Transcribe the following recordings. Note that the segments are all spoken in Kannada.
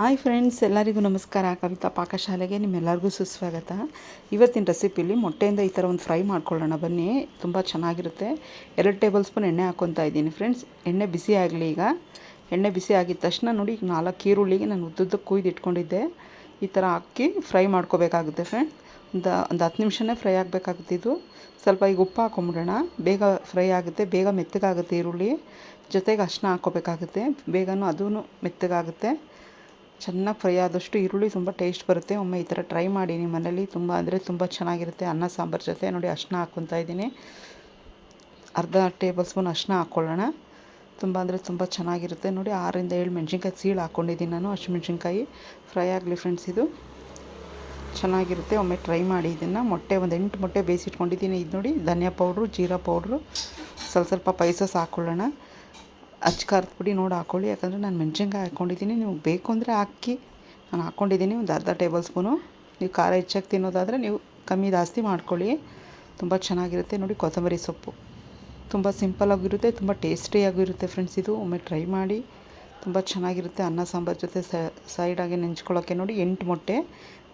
ಹಾಯ್ ಫ್ರೆಂಡ್ಸ್, ಎಲ್ಲರಿಗೂ ನಮಸ್ಕಾರ. ಕವಿತಾ ಪಾಕಶಾಲೆಗೆ ನಿಮ್ಮೆಲ್ಲರಿಗೂ ಸುಸ್ವಾಗತ. ಇವತ್ತಿನ ರೆಸಿಪಿಲಿ ಮೊಟ್ಟೆಯಿಂದ ಈ ಥರ ಒಂದು ಫ್ರೈ ಮಾಡ್ಕೊಳ್ಳೋಣ. ಬನ್ನಿ, ತುಂಬ ಚೆನ್ನಾಗಿರುತ್ತೆ. ಎರಡು ಟೇಬಲ್ ಸ್ಪೂನ್ ಎಣ್ಣೆ ಹಾಕ್ಕೊತಾ ಇದ್ದೀನಿ ಫ್ರೆಂಡ್ಸ್. ಎಣ್ಣೆ ಬಿಸಿ ಆಗಲಿ ಈಗ. ಎಣ್ಣೆ ಬಿಸಿ ಆಗಿದ ತಕ್ಷಣ ನೋಡಿ, ಈಗ ನಾಲ್ಕು ಈರುಳ್ಳಿಗೆ ನಾನು ಉದ್ದುದ್ದಕ್ಕೆ ಕುಯ್ದು ಇಟ್ಕೊಂಡಿದ್ದೆ. ಈ ಥರ ಹಾಕಿ ಫ್ರೈ ಮಾಡ್ಕೋಬೇಕಾಗುತ್ತೆ ಫ್ರೆಂಡ್ಸ್. ಒಂದು ಒಂದು ಹತ್ತು ನಿಮಿಷನೇ ಫ್ರೈ ಆಗಬೇಕಾಗುತ್ತೆ ಇದು. ಸ್ವಲ್ಪ ಈಗ ಉಪ್ಪು ಹಾಕೊಂಬಿಡೋಣ. ಬೇಗ ಫ್ರೈ ಆಗುತ್ತೆ. ಬೇಗ ಮೆತ್ತಗಾಗುತ್ತೆ ಈರುಳ್ಳಿ. ಜೊತೆಗೆ ಅಷ್ಟನ್ನ ಹಾಕ್ಕೋಬೇಕಾಗುತ್ತೆ ಬೇಗನೂ ಅದೂ ಮೆತ್ತಗಾಗುತ್ತೆ. ಚೆನ್ನಾಗಿ ಫ್ರೈ ಆದಷ್ಟು ಈರುಳ್ಳಿ ತುಂಬ ಟೇಸ್ಟ್ ಬರುತ್ತೆ. ಒಮ್ಮೆ ಈ ಥರ ಟ್ರೈ ಮಾಡಿ ನಿಮ್ಮ ಮನೇಲಿ ತುಂಬ ಅಂದರೆ ತುಂಬ ಚೆನ್ನಾಗಿರುತ್ತೆ. ಅನ್ನ, ಸಾಂಬಾರು ಜೊತೆ ನೋಡಿ ಅಷ್ಟನ್ನ ಹಾಕ್ಕೊತಾ ಇದ್ದೀನಿ. ಅರ್ಧ ಟೇಬಲ್ ಸ್ಪೂನ್ ಅರಿಶಿನ ಹಾಕ್ಕೊಳ್ಳೋಣ ತುಂಬ ಅಂದರೆ ತುಂಬ ಚೆನ್ನಾಗಿರುತ್ತೆ. ನೋಡಿ ಆರರಿಂದ ಏಳು ಮೆಣಸಿನ್ಕಾಯಿ ಸೀಳು ಹಾಕ್ಕೊಂಡಿದ್ದೀನಿ ನಾನು ಹಸಿಮೆಣ್ಸಿನ್ಕಾಯಿ ಫ್ರೈ ಆಗಲಿ ಫ್ರೆಂಡ್ಸ್ ಇದು. ಚೆನ್ನಾಗಿರುತ್ತೆ. ಒಮ್ಮೆ ಟ್ರೈ ಮಾಡಿ ಇದನ್ನು. ಮೊಟ್ಟೆ ಒಂದು ಎಂಟು ಮೊಟ್ಟೆ ಬೇಯಿಸಿಟ್ಕೊಂಡಿದ್ದೀನಿ. ಇದು ನೋಡಿ ಧನಿಯಾ ಪೌಡ್ರು ಜೀರಾ ಪೌಡ್ರು ಸ್ವಲ್ಪ ಸ್ವಲ್ಪ ಪೈಸಸ್ ಹಾಕ್ಕೊಳ್ಳೋಣ ಅಚ್ಚ ಖಾರದ ಪುಡಿ ನೋಡಿ ಹಾಕ್ಕೊಳ್ಳಿ ಯಾಕಂದರೆ ನಾನು ಮೆಣಸಿನ್ಕಾಯಿ ಹಾಕ್ಕೊಂಡಿದ್ದೀನಿ. ನೀವು ಬೇಕು ಅಂದರೆ ಹಾಕಿ. ನಾನು ಹಾಕ್ಕೊಂಡಿದ್ದೀನಿ ಒಂದು ಅರ್ಧ ಟೇಬಲ್ ಸ್ಪೂನು. ನೀವು ಖಾರ ಹೆಚ್ಚಾಗಿ ತಿನ್ನೋದಾದರೆ ನೀವು ಕಮ್ಮಿ ಜಾಸ್ತಿ ಮಾಡ್ಕೊಳ್ಳಿ. ತುಂಬ ಚೆನ್ನಾಗಿರುತ್ತೆ. ನೋಡಿ ಕೊತ್ತಂಬರಿ ಸೊಪ್ಪು. ತುಂಬ ಸಿಂಪಲಾಗಿರುತ್ತೆ ತುಂಬ ಟೇಸ್ಟಿಯಾಗಿರುತ್ತೆ ಫ್ರೆಂಡ್ಸ್ ಇದು. ಒಮ್ಮೆ ಟ್ರೈ ಮಾಡಿ. ತುಂಬ ಚೆನ್ನಾಗಿರುತ್ತೆ. ಅನ್ನ, ಸಾಂಬಾರು ಜೊತೆ ಸೈಡಾಗಿ ನೆಂಚ್ಕೊಳ್ಳೋಕ್ಕೆ ನೋಡಿ ಎಂಟು ಮೊಟ್ಟೆ.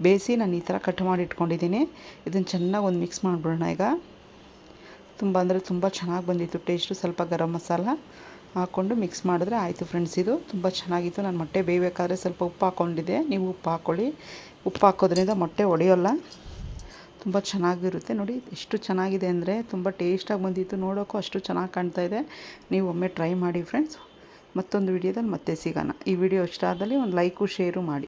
ಬೇಯಿಸಿ ನಾನು ಈ ಥರ ಕಟ್ ಮಾಡಿ ಇಟ್ಕೊಂಡಿದ್ದೀನಿ. ಇದನ್ನು ಚೆನ್ನಾಗಿ ಒಂದು ಮಿಕ್ಸ್ ಮಾಡಿಬಿಡೋಣ ಈಗ. ತುಂಬ ಅಂದರೆ ತುಂಬ ಚೆನ್ನಾಗಿ ಬಂದಿತ್ತು. ಟೇಸ್ಟು ಸ್ವಲ್ಪ ಗರಂ ಮಸಾಲ. ಹಾಕ್ಕೊಂಡು ಮಿಕ್ಸ್ ಮಾಡಿದ್ರೆ ಆಯಿತು ಫ್ರೆಂಡ್ಸ್. ಇದು ತುಂಬ ಚೆನ್ನಾಗಿತ್ತು. ನಾನು ಮೊಟ್ಟೆ ಬೇಯಬೇಕಾದ್ರೆ ಸ್ವಲ್ಪ ಉಪ್ಪು ಹಾಕ್ಕೊಂಡಿದ್ದೆ ನೀವು ಉಪ್ಪು ಹಾಕ್ಕೊಳ್ಳಿ ಉಪ್ಪು ಹಾಕೋದ್ರಿಂದ ಮೊಟ್ಟೆ ಒಡೆಯೋಲ್ಲ. ತುಂಬ ಚೆನ್ನಾಗಿರುತ್ತೆ. ನೋಡಿ, ಎಷ್ಟು ಚೆನ್ನಾಗಿದೆ ಅಂದರೆ ತುಂಬ ಟೇಸ್ಟಾಗಿ ಬಂದಿತ್ತು. ನೋಡೋಕ್ಕೂ ಅಷ್ಟು ಚೆನ್ನಾಗಿ ಕಾಣ್ತಾ ಇದೆ. ನೀವು ಒಮ್ಮೆ ಟ್ರೈ ಮಾಡಿ ಫ್ರೆಂಡ್ಸ್. ಮತ್ತೊಂದು ವಿಡಿಯೋದಲ್ಲಿ ಮತ್ತೆ ಸಿಗೋಣ. ಈ ವಿಡಿಯೋ ಇಷ್ಟ ಆದಲ್ಲಿ ಒಂದು ಲೈಕು, ಶೇರು ಮಾಡಿ.